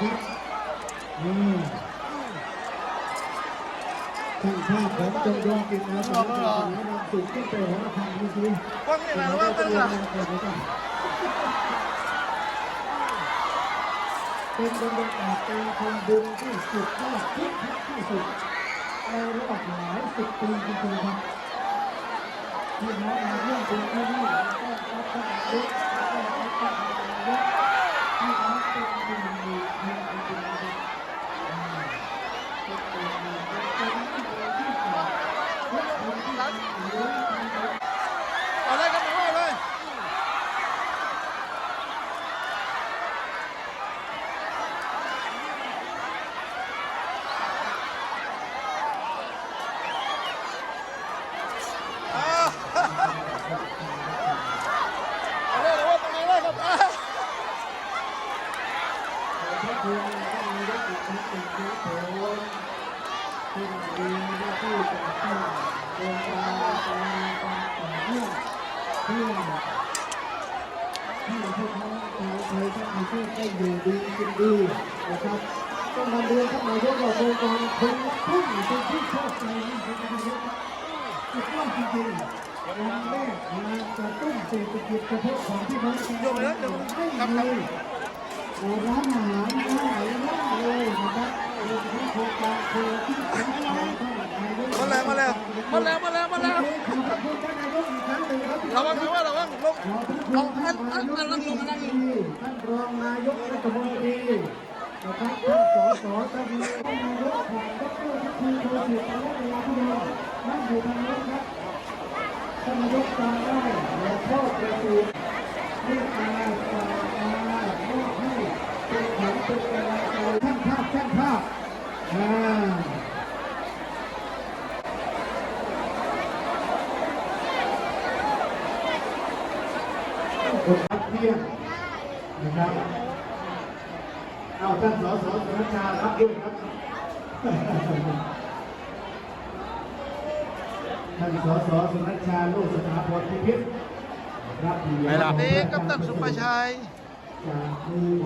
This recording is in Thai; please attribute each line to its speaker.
Speaker 1: ครับนี่ช่างภาพของจงดวงกินนะผมจะนำสุดขึ้นไปหัวทางนี้สิ
Speaker 2: กว้างนี่แหละว่าเป็นหลัก
Speaker 1: เป็นบรรยากาศการทำบุญที่สุดยอดที่ที่สุดในรอบหลายสิบปีจริงๆครับที่น้องมาเยี่ยมบุญที่นี่แล้วก็รับท่านนายกแล้วก็รับท่านนายกที่น้องเป็นหนึ่งในทีมจริงๆนะครับอ่าเป็นหนึ่งในเป็นที่ดีที่สุดทุกคนที่รู้นะครับ
Speaker 2: เอาเลยครับหนูเอาเลย เอาเอาเลยเอาว่าตรงนี้เลยครับอะ
Speaker 1: ขอบ คุณท่านนายกอีกครั้งหนึ่งครับผมที่มีหน้าที่จัดตั้งโครงการการการต่อเนื่องเพื่อให้พวกน้องชาวไทยทั้งประเทศได้อยู่ดีกินดีนะครับต้องนำเรียนท่านนายกว่าโครงการคนละครึ่งเป็นที่ชอบใจนะครับท่านนายกครับสุดยอดจริงๆวันแรกมากระตุ้นเศรษฐกิจเฉพาะของพี่น้องชาวไทยให้ดี ร้านอาหารร้านไหนร้านเลยนะครับรวมทั้งโคกาโคที่ขายของท่านนายก
Speaker 2: มาแล้วมาแล้วมาแล้วมาแล้วมาแล้ว
Speaker 1: ระ
Speaker 2: วังระวังระวังลง
Speaker 1: ขอบคุณ
Speaker 2: เอา
Speaker 1: ท่า
Speaker 2: อั
Speaker 1: น
Speaker 2: อันอันลงอันนั้ลง
Speaker 1: ท่านรองนายกรัฐมนตรีนะครับท่านสสท่านนายกผ่านดรพิธีโทสิตและเวลาที่เรานั่งอยู่ทางโน้นครับท่านนายกจำได้หัวข้อประชุม อ่าคนพักเที่ยงนะครับเอาท่านสสสนัชชารับด้วยครับท่านสสสนัชชาลูกสถาพรพิพิธรับ
Speaker 2: นี่กัปตันสุภาชัย
Speaker 1: จากมือของ